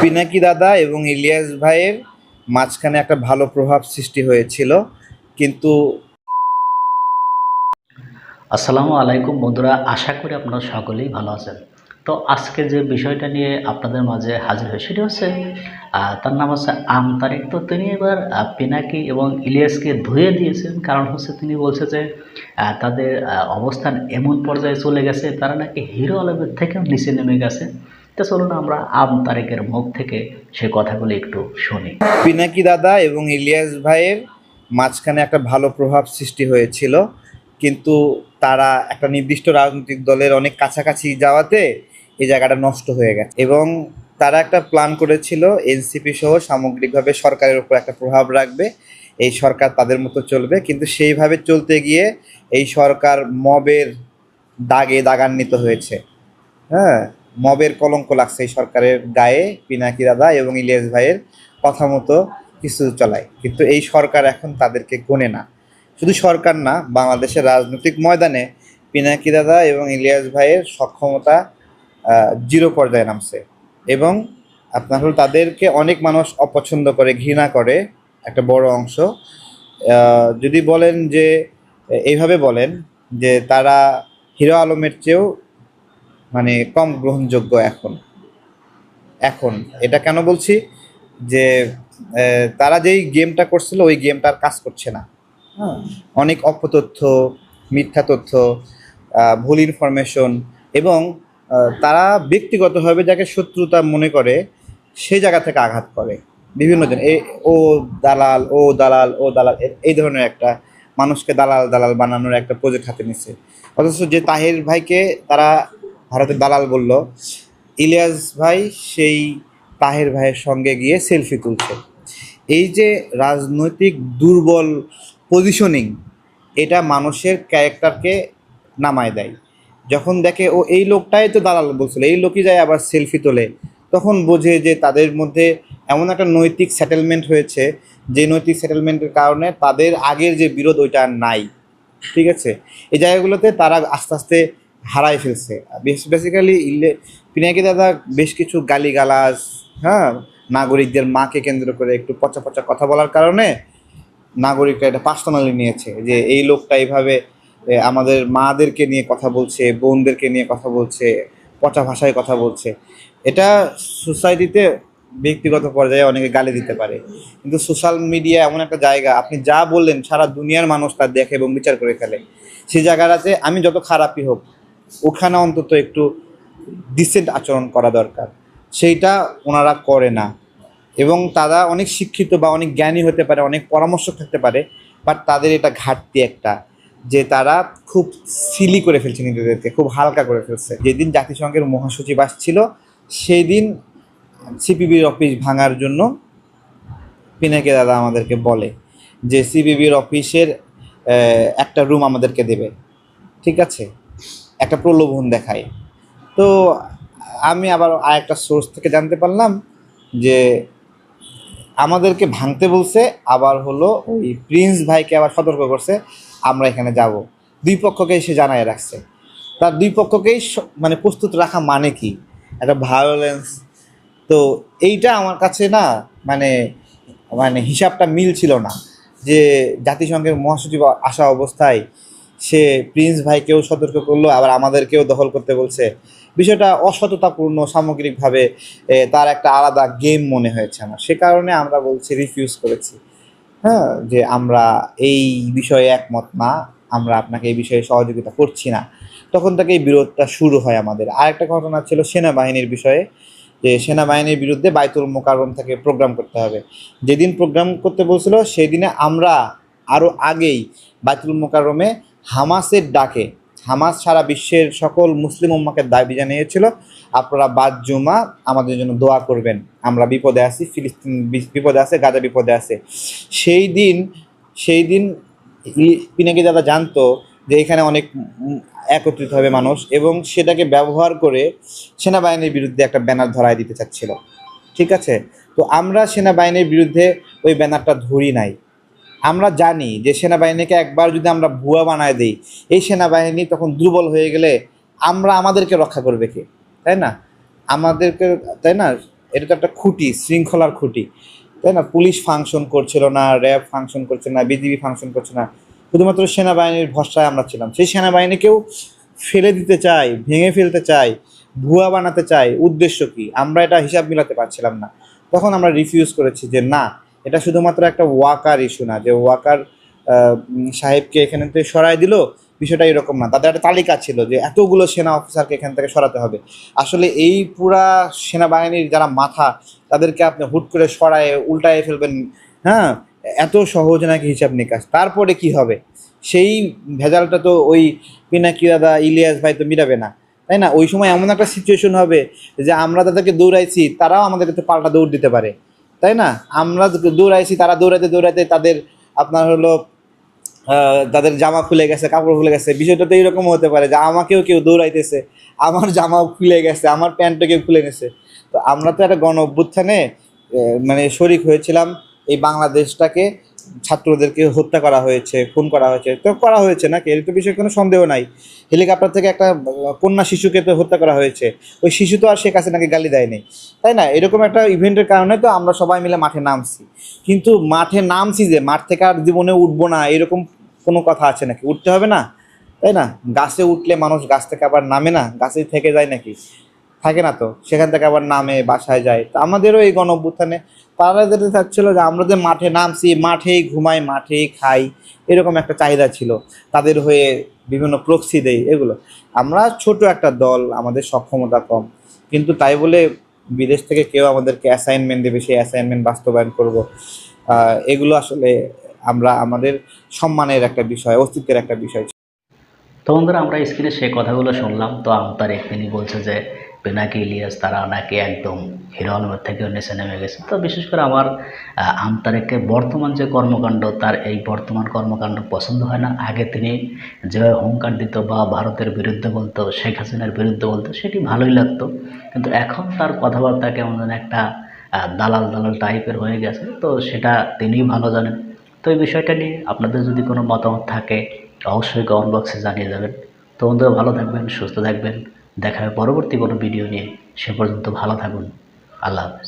পিনাকি দাদা এবং ইলিয়াস ভাইয়ের মাঝখানে একটা ভালো প্রভাব সৃষ্টি হয়েছিল। কিন্তু আসসালামু আলাইকুম বন্ধুরা, আশা করি আপনারা সকলেই ভালো আছেন। তো আজকে যে বিষয়টা নিয়ে আপনাদের মাঝে হাজির হয় সেটা হচ্ছে তার নাম হচ্ছে আমতারিক তো তিনি এবার পিনাকি এবং ইলিয়াসকে ধুয়ে দিয়েছেন। কারণ হচ্ছে তিনি বলছে যে তাদের অবস্থান এমন পর্যায়ে চলে গেছে, তারা নাকি হিরো আলমের থেকেও নিচে নেমে গেছে। তো চলুন আমরা আম তারিকের মুখ থেকে সে কথাগুলো একটু শুনি। পিনাকি দাদা এবং ইলিয়াস ভাইয়ের মাঝখানে একটা ভালো প্রভাব সৃষ্টি হয়েছিল, কিন্তু তারা একটা নির্দিষ্ট রাজনৈতিক দলের অনেক কাছাকাছি যাওয়াতে এই জায়গাটা নষ্ট হয়ে গেছে এবং তারা একটা প্ল্যান করেছিল এনসিপি সহ সামগ্রিকভাবে সরকারের উপর একটা প্রভাব রাখবে, এই সরকার তাদের মতো চলবে, কিন্তু সেইভাবে চলতে গিয়ে এই সরকার মবের দাগে দাগান্বিত হয়েছে। হ্যাঁ মবের কলঙ্ক লাগছে এই সরকারের গায়ে, পিনাকি দাদা এবং ইলিয়াস ভাইয়ের কথা মতো কিছু চলায়। কিন্তু এই সরকার এখন তাদেরকে গোনে না। শুধু সরকার না, বাংলাদেশের রাজনৈতিক ময়দানে পিনাকি দাদা এবং ইলিয়াস ভাইয়ের সক্ষমতা জিরো পর্যায়ে নামছে এবং আপনার হলো তাদেরকে অনেক মানুষ অপছন্দ করে, ঘৃণা করে, একটা বড় অংশ। যদি বলেন যে এইভাবে বলেন যে তারা হিরো আলমের চেয়েও মানে কম গ্রহণযোগ্য এখন। এখন এটা কেন বলছি? যে তারা যেই গেমটা করছিল ওই গেমটা আর কাজ করছে না। হ্যাঁ। অনেক অপতথ্য মিথ্যা তথ্য ভুল ইনফরমেশন এবং তারা ব্যক্তিগতভাবে যাকে শত্রুতা মনে করে সেই জায়গা থেকে আঘাত করে। বিভিন্ন জন এ ও দালাল ও দালাল ও দালাল এই ধরনের একটা মানুষকে দালাল দালাল বানানোর একটা প্রজেক্ট হাতে নিছে। অথচ যে তাহির ভাইকে তারা ভারতের দালাল বলল, ইলিয়াস ভাই সেই তাহের ভাইয়ের সঙ্গে গিয়ে সেলফি তুলছে। এই যে রাজনৈতিক দুর্বল পজিশনিং এটা মানুষের ক্যারেক্টারকে নামায় দেয়। যখন দেখে, ও, এই লোকটাই তো দালাল বলছিল, এই লোকই যায় আবার সেলফি তোলে। তখন বোঝে যে তাদের মধ্যে এমন একটা নৈতিক সেটেলমেন্ট হয়েছে, যে নৈতিক সেটেলমেন্টের কারণে তাদের আগের যে বিরোধ, ওইটা নাই। ঠিক আছে? এই জায়গাগুলোতে তারা আস্তে আস্তে হারায় ফেলছে। বেসিক্যালি ইলে, পিনাকি দাদা বেশ কিছু গালিগালাজ হ্যাঁ নাগরিকদের মাকে কেন্দ্র করে একটু পচা পচা কথা বলার কারণে নাগরিকরা এটা পার্সোনালি নিয়েছে যে এই লোকটা এইভাবে আমাদের মাদেরকে নিয়ে কথা বলছে, বোনদেরকে নিয়ে কথা বলছে, পচা ভাষায় কথা বলছে। এটা সোসাইটিতে ব্যক্তিগত পর্যায়ে অনেকে গালি দিতে পারে। কিন্তু সোশ্যাল মিডিয়া এমন একটা জায়গা, আপনি যা বললেন সারা দুনিয়ার মানুষ তা দেখে এবং বিচার করে ফেলে। সেই জায়গাটাতে আমি যত খারাপই হোক ওখানে অন্তত একটু ডিসেন্ট আচরণ করা দরকার। সেইটা ওনারা করে না। এবং তারা অনেক শিক্ষিত বা অনেক জ্ঞানী হতে পারে, অনেক পরামর্শ থাকতে পারে বাট তাদের এটা ঘাটতি একটা যে তারা খুব সিলি করে ফেলছে নিজেদেরকে, খুব হালকা করে ফেলছে। যেদিন জাতিসংঘের মহাসচিব আসছিল সেই দিন সিপিবির অফিস ভাঙার জন্য পিনাকে দাদা আমাদেরকে বলে যে সিপিবির অফিসের একটা রুম আমাদেরকে দেবে। ঠিক আছে? একটা প্রলোভন দেখায়। তো আমি আবার আর একটা সোর্স থেকে জানতে পারলাম যে আমাদেরকে ভাঙতে বলছে, আবার হলো ওই প্রিন্স ভাইকে আবার সতর্ক করছে, আমরা এখানে যাব। দুই পক্ষকে সে জানায় রাখছে। তার দুই পক্ষকেই মানে প্রস্তুত রাখা মানে কি? একটা ভায়োলেন্স তো এইটা আমার কাছে না মানে মানে হিসাবটা মিল ছিল না যে জাতিসংঘের মহাসচিব আসা অবস্থায় সে প্রিন্স ভাইকেও সতর্ক করল, আবার আমাদেরকেও দখল করতে বলছে। বিষয়টা অসততাপূর্ণ সামগ্রিকভাবে তার একটা আলাদা গেম মনে হয়েছে আমার। সে কারণে আমরা বলছি রিফিউজ করেছি। হ্যাঁ যে আমরা এই বিষয়ে একমত না, আমরা আপনাকে এই বিষয়ে সহযোগিতা করছি না। তখন থেকে এই বিরোধটা শুরু হয় আমাদের। আরেকটা ঘটনা ছিল সেনাবাহিনীর বিষয়ে, যে সেনাবাহিনীর বিরুদ্ধে বাইতুল মোকাররম থেকে প্রোগ্রাম করতে হবে। যেদিন প্রোগ্রাম করতে বলছিল, সেদিনে আমরা আরও আগেই বাইতুল মোকাররমে হামাসের ডাকে। হামাস সারা বিশ্বের সকল মুসলিম উম্মাকে দাবি জানিয়েছিল, আপনারা বাদ জুমা, আমাদের জন্য দোয়া করবেন। আমরা বিপদে আছি, ফিলিস্তিন বিপদে আছে, গাজা বিপদে আছে। সেই দিন সেই দিন পিনাকি দাদা জানতো যে এখানে অনেক একত্রিত হবে মানুষ এবং সেটাকে ব্যবহার করে সেনাবাহিনীর বিরুদ্ধে একটা ব্যানার ধরায় দিতে চাচ্ছিল। ঠিক আছে? তো আমরা সেনাবাহিনীর বিরুদ্ধে ওই ব্যানারটা ধরি নাই। আমরা জানি যে সেনাবাহিনীকে একবার যদি আমরা ভুয়া বানায় দিই, এই সেনাবাহিনী তখন দুর্বল হয়ে গেলে আমরা আমাদেরকে রক্ষা করবে কে? তাই না? আমাদেরকে, তাই না? এটা তো একটা খুঁটি, শৃঙ্খলার খুঁটি। তাই না? পুলিশ ফাংশন করছিল না, র্যাব ফাংশন করছে না, বিজিবি ফাংশন করছে না। শুধুমাত্র সেনাবাহিনীর ভরসায় আমরা ছিলাম। সেই সেনাবাহিনীকেও ফেলে দিতে চাই, ভেঙে ফেলতে চাই, ভুয়া বানাতে চাই। উদ্দেশ্য কি? আমরা এটা হিসাব মিলাতে পারছিলাম না। তখন আমরা রিফিউজ করেছি যে না এটা শুধুমাত্র একটা ওয়াকার ইস্যু না, যে ওয়াকার সাহেবকে এখানে থেকে সরাই দিল, বিষয়টা এরকম না। তাদের একটা তালিকা ছিল যে এতগুলো সেনা অফিসারকে এখান থেকে সরাতে হবে। আসলে এই পুরা সেনাবাহিনীর যারা মাথা, তাদেরকে আপনি হুট করে সরায়ে, উল্টায় ফেলবেন হ্যাঁ? এত সহজ নাকি হিসাব নিকাশ? তারপরে কি হবে? সেই ভেজালটা তো ওই পিনাকি দাদা, ইলিয়াস ভাই তো মিটাবে না, তাই না? ওই সময় এমন একটা সিচুয়েশন হবে যে আমরা তাদেরকে দৌড়াইছি, তারাও আমাদেরকে তো পাল্টা দৌড় দিতে পারে। তাই না? আমরা দৌড়াইছি, তারা দৌড়াইতে দৌড়াইতে তাদের আপনার হলো তাদের জামা খুলে গেছে, কাপড় খুলে গেছে। বিষয়টা তো এইরকম হতে পারে যে আমাকেও কেউ দৌড়াইতেছে, আমার জামা খুলে গেছে, আমার প্যান্টটা কেউ খুলে গেছে তো আমরা তো একটা গণ অভ্যুত্থানে মানে শরিক হয়েছিলাম এই বাংলাদেশটাকে। ছাত্রদেরকে হত্যা করা হয়েছে, খুন করা হয়েছে। তো করা হয়েছে নাকি? এর তো বিষয়ে কোনো সন্দেহ নাই। হেলিকপ্টার থেকে একটা কন্যা শিশুকে তো হত্যা করা হয়েছে। ওই শিশু তো আর সে কাছে নাকি গালি দেয়নি তাই না? এরকম একটা ইভেন্টের কারণে তো আমরা সবাই মিলে মাঠে নামছি। কিন্তু মাঠে নামছি যে, মাঠ থেকে আর জীবনে উঠবো না, এরকম কোনো কথা আছে নাকি? উঠতে হবে না, তাই না? গাছে উঠলে মানুষ গাছ থেকে আবার নামে না? গাছেই থেকে যায় নাকি? থাকে না তো? সেখান থেকে আবার নামে, বাসায় যায়। তো আমাদেরও এই গণ অভ্যুত্থানে তারা যেটা চাচ্ছিল যে আমরা যে মাঠে নামছি, মাঠেই ঘুমাই, মাঠেই খাই, এরকম একটা চাহিদা ছিল তাদের হয়ে বিভিন্ন প্রক্সি দেই এগুলো। আমরা ছোট একটা দল, আমাদের সক্ষমতা কম। কিন্তু তাই বলে বিদেশ থেকে কেউ আমাদেরকে অ্যাসাইনমেন্ট দেবে, সেই অ্যাসাইনমেন্ট বাস্তবায়ন করব। এগুলো আসলে আমরা, আমাদের সম্মানের একটা বিষয়, অস্তিত্বের একটা বিষয় তো বন্ধুরা, আমরা স্ক্রিনে সে কথাগুলো শুনলাম। তো আমতারেক বলছে যে পেনাকি ইলিয়াস তারা নাকি একদম হিরো আলমের থেকেও নিচে নেমে গেছে তো বিশেষ করে আমার আহ, আমতারেককে বর্তমান যে কর্মকাণ্ড তার এই বর্তমান কর্মকাণ্ড পছন্দ হয় না। আগে তিনি যেভাবে হুঙ্কার দিত বা ভারতের বিরুদ্ধে বলতো শেখ হাসিনার বিরুদ্ধে বলতো সেটি ভালোই লাগতো। কিন্তু এখন তার কথাবার্তা কেমন যেন একটা দালাল দালাল টাইপের হয়ে গেছে তো সেটা তিনিই ভালো জানেন। তো এই বিষয়টা নিয়ে আপনাদের যদি কোনো মতামত থাকে অবশ্যই কমেন্ট বক্সে জানিয়ে যাবেন। তো বন্ধুরা ভালো থাকবেন সুস্থ থাকবেন। দেখা হবে পরবর্তী কোনো ভিডিও নিয়ে সে পর্যন্ত ভালো থাকুন। আল্লাহ হাফেজ।